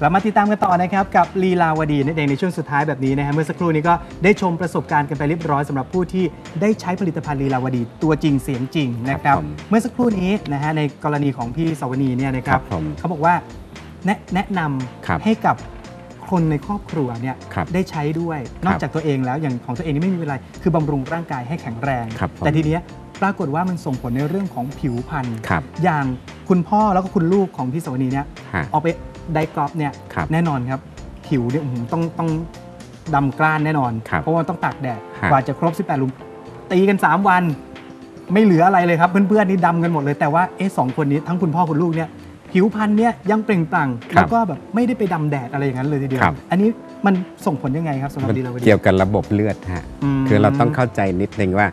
กลับมาติดตามกันต่อนะครับกับลีลาวดีนั่นเองในช่วงสุดท้ายแบบนี้นะฮะเมื่อสักครู่นี้ก็ได้ชมประสบการณ์กันไปเรียบร้อยสำหรับผู้ที่ได้ใช้ผลิตภัณฑ์ลีลาวดีตัวจริงเสียงจริงนะครับ ครับผมเมื่อสักครู่นี้นะฮะในกรณีของพี่สวนีเนี่ยนะครับครับผมเขาบอกว่าแนะแนะนครับำให้กับคนในครอบครัวเนี่ยครับได้ใช้ด้วย นอกจากตัวเองแล้วอย่างของตัวเองนี่ไม่มีอะไรคือบำรุงร่างกายให้แข็งแรง ครับผม แต่ทีเนี้ยปรากฏว่ามันส่งผลในเรื่องของผิวพรรณครับอย่างคุณพ่อแล้วก็คุณลูกของพี่สวนีเนี่ย ฮะ เอาไป ไดกรอบเนี่ยครับแน่นอนครับผิวเนี่ยอื้อหือต้องต้องดำกล้านแน่นอน ครับเพราะว่าต้องตากแดดฮะ กว่าจะครบ 18ลุมตีกัน 3 วัน ไม่เหลืออะไรเลยครับเพื่อนๆนี่ดำกันหมดเลยแต่ว่าเอ๊ะสองคนนี้ทั้งคุณพ่อคุณลูกเนี่ยผิวพรรณเนี่ยยังเปล่งปลั่งครับแล้วก็แบบไม่ได้ไปดำแดดอะไรอย่างนั้นเลยทีเดียว ครับ อันนี้มันส่งผลยังไงครับสำหรับมันดีลาวดีเกี่ยวกับระบบเลือดฮะมคือเราต้องเข้าใจนิดนึงว่า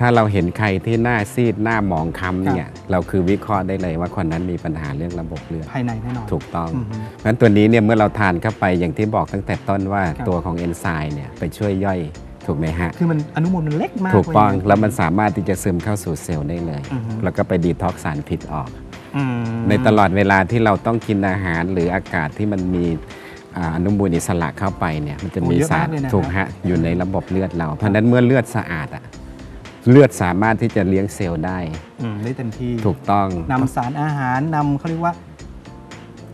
ถ้าเราเห็นใครที่หน้าซีดหน้าหมองคล้ำเนี่ยเราคือวิเคราะห์ได้เลยว่าคนนั้นมีปัญหาเรื่องระบบเลือดภายในแน่นอนถูกต้องอือฮึเพราะฉะนั้นตัวนี้เนี่ยเมื่อเราทานเข้าไปอย่างที่บอกตั้งแต่ต้นว่าครับตัวของเอนไซม์เนี่ยไปช่วยย่อยถูกไหมฮะ คือมันอนุมูลมันเล็กมาก ถูกต้องเยแล้วมันสามารถที่จะซึมเข้าสู่เซลล์ได้เลยอือฮึแล้วก็ไปดีท็อกซ์สารพิษออกอืมในตลอดเวลาที่เราต้องกินอาหารหรืออากาศที่มันมีอ่าอนุมูลอิสระเข้าไปเนี่ยมันจะมีโอ้เยอะสารมากเลยนะถูกฮะอยู่ในระบบเลือดเรา เพราะฉะนั้นเมื่อเลือดสะอาดอะ เลือดสามารถที่จะเลี้ยงเซลล์ได้ อืมได้เต็มที่ถูกต้อง นำสารอาหารนำเขาเรียกว่า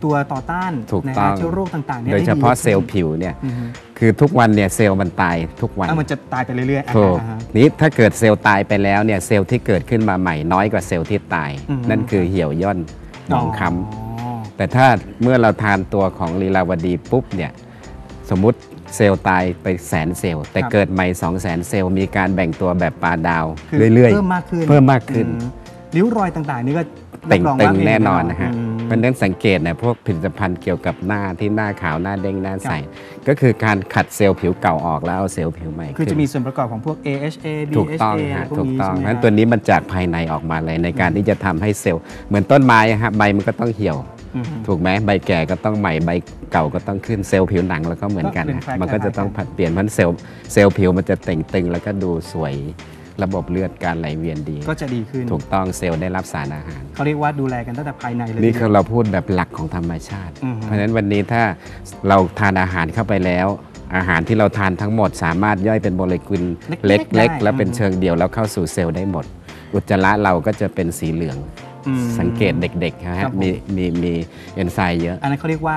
ตัวต่อต้านถูกนะต้ฮะอง เชื้อโรคต่างๆเนี่ยโดยเฉพาะเซลล์ผิวเนี่ยอือฮึคือทุกวันเนี่ยเซลล์มันตายทุกวันอะมันจะตายไปเรื่อยๆอะถูกอ่าฮะ นี้ถ้าเกิดเซลล์ตายไปแล้วเนี่ยเซลล์ที่เกิดขึ้นมาใหม่น้อยกว่าเซลล์ที่ตาย อือฮึ นั่นคือเหี่ยวย่อนหมองคล้ำ อ๋อ แต่ถ้าเมื่อเราทานตัวของลีลาวดีปุ๊บเนี่ย สมมุติเซลล์ตายไปแสนเซลล์ แต่เกิดใหม่2 0 0แสนเซลล์ มีการแบ่งตัวแบบปลาดาวคือเรื่อยเพิ่มมากขึ้นเพิ่มมากขึ้น อืมริ้วรอยต่างๆ นี่ก็ๆเต่งรับรอตึว่างมีแน่นอนนะฮะอืมเพราะฉะนั้นสังเกตนะพวกผลิตภัณฑ์เกี่ยวกับหน้าที่หน้าขาวหน้าเด้งหน้าใส ก็คือการขัดเซลล์ผิวเก่าออกแล้วเอาเซลล์ผิวใหม่คือจะขึ้นมีส่วนประกอบของพวก AHA ถูกต้อง BHA ฮะพวกถูกนี้ต้องใช่เพไหมราะฉะนั้นฮะตัวนี้มันจากภายในออกมาเลยในการที่จะทำให้เซลล์เหมือนต้นไม้อะฮะใบมันก็ต้องเหี่ยวอืม ถูกไหมใบแก่ก็ต้องใหม่ใบเก่าก็ต้องขึ้นเซลล์ผิวหนังแล้วก็เหมือนกันก็เป็นนะแฟกต์มันก็จะต้องคล้ายๆกันผัดเปลี่ยนเพราะฉะนั้นเซลล์เซลล์ผิวมันจะเต่งตึง แล้วก็ดูสวยระบบเลือดการไหลเวียนดี ก็จะดีขึ้น ถูกต้องเซลล์ได้รับสารอาหาร เขาเรียกว่าดูแลกันตั้งแต่ภายในเลย นี่คือเราพูดแบบหลักของธรรมชาติอือฮึเพราะฉะนั้นวันนี้ถ้าเราทานอาหารเข้าไปแล้วอาหารที่เราทานทั้งหมดสามารถย่อยเป็นโมเลกุลเล็กๆเล็กได้ๆแล้วเป็นอืมเชิงเดียวแล้วเข้าสู่เซลล์ได้หมด อุจจาระเราก็จะเป็นสีเหลืองอืม สังเกตเด็กๆนะครัฮะบผม มีมีมีเอนไซม์เยอะ อันนั้นเขาเรียกว่า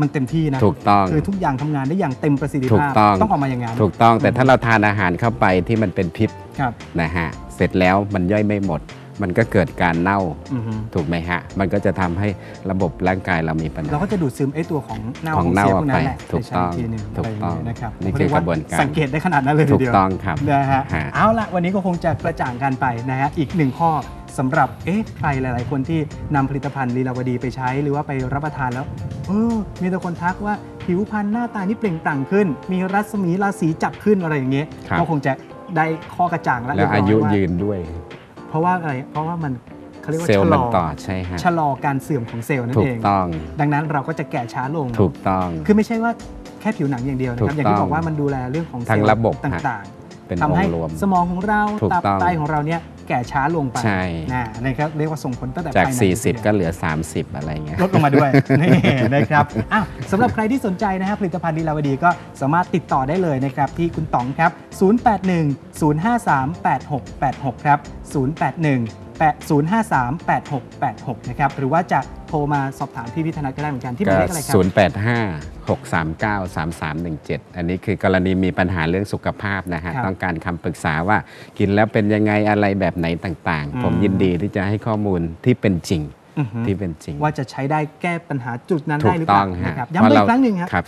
มันเต็มที่นะถูกต้อง คือทุกอย่างทำงานได้อย่างเต็มประสิทธิถูภากพต้อง ต้องออกมาอย่างนั้นถูกต้องแต่ถ้าเราทานอาหารเข้าไปที่มันเป็นพิษครับนะฮะเสร็จแล้วมันย่อยไม่หมด มันก็เกิดการเน่าอือฮึถูกไหมฮะ มันก็จะทำให้ระบบร่างกายเรามีปัญหา เราก็จะดูดซึมไอ้ตัวของเน่าของของเน่าเสียพวกนั้นแหละออกไปถูกต้องไปใช้กทีหนึ่งถูกต้องะไรย่างเงี้ยนะครับนี่คือเยว่กระบวนการ สังเกตได้ขนาดนั้นเลยทีถูกเดียว ต้องครับ นะฮะ ฮะ เอาละวันนี้ก็คงจะกระจ่างกันไปนะฮะ อีกหนึ่งข้อสำหรับเอ๊ะใครหลาย ๆ คนที่นำผลิตภัณฑ์ลีลาวดีไปใช้ หรือว่าไปรับประทานแล้วเออมีแต่คนทักว่าผิวพรรณหน้าตานี่เปล่งปลั่งขึ้น มีรัศมีราศีจับขึ้นอะไรอย่างเงี้ยครับ ก็คงจะได้ข้อกระจ่างแล้วแล้วอายุเรีบร้ยืนด้วย เพราะว่าอะไรเพราะว่ามันเขาเรียกว่าเซลล์ชะลมันอต่อใช่ฮะชะลอการเสื่อมของเซลล์นั่นถูเอกง ต้อง ดังนั้นเราก็จะแก่ช้าลง ถูกต้อง คือไม่ใช่ว่าแค่ผิวหนังอย่างเดียวนะครับ ถูกอย่างที่ต้องบอกว่ามันดูแลเรื่องของทั้งเซลล์ระบบต่างเป็นๆอทำงให้ค์รวม สมองของเราถูกตับต้อง ไตของเราเนี่ย แก่ช้าลงไปใช่ นะนะครับเรียกว่าส่งผลตั้งแต่จากภายใน40 ก็เหลือ 30 อะไรเงี้ย ลดลงมาด้วย นี่นะครับอะสำหรับใครที่สนใจนะฮะผลิตภัณฑ์ดีลาวดีก็สามารถติดต่อได้เลยนะครับที่คุณต๋องครับ 081 053 8686 ครับ 081 0538686 นะครับ หรือว่าจะโทรมาสอบถามพี่พิธนัทก็ได้เหมือนกันที่หก็มายเลขอะไรครับ 085 639 3317 อันนี้คือกรณีมีปัญหาเรื่องสุขภาพนะฮะ ครับต้องการคำปรึกษาว่ากินแล้วเป็นยังไงอะไรแบบไหนต่าง อืม ๆ ผมยินดีที่จะให้ข้อมูลที่เป็นจริงอือฮึ ที่เป็นจริง ว่าจะใช้ได้แก้ปัญหาจุดนั้นถูได้กหรือเปต้อล่างฮะนะครับย้ำอีกครั้งหนึ่งครับครับ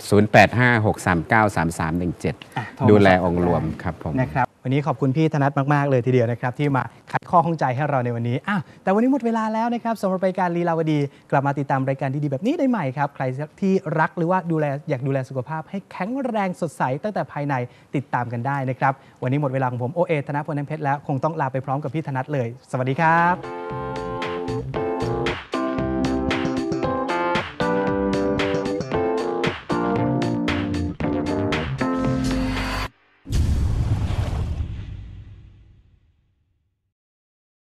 085 639 3317อะโทรมาดูแลสอบถามองค์รวมได้ครับผมนะครับวันนี้ขอบคุณพี่ธนัทมาก ๆ เลยทีเดียวนะครับ ที่มาไขข้อข้องใจให้เราในวันนี้อ้าวแต่วันนี้หมดเวลาแล้วนะครับสำหรับรายการลีลาวดี กลับมาติดตามรายการดีๆแบบนี้ได้ใหม่ครับ ใครที่รักหรือว่าดูแลอยากดูแลสุขภาพ ให้แข็งแรงสดใสตั้งแต่ภายในติดตามกันได้นะครับ วันนี้หมดเวลาของผมโอเอธนพลน้ำเพชรแล้ว คงต้องลาไปพร้อมกับพี่ธนัทเลย สวัสดีครับ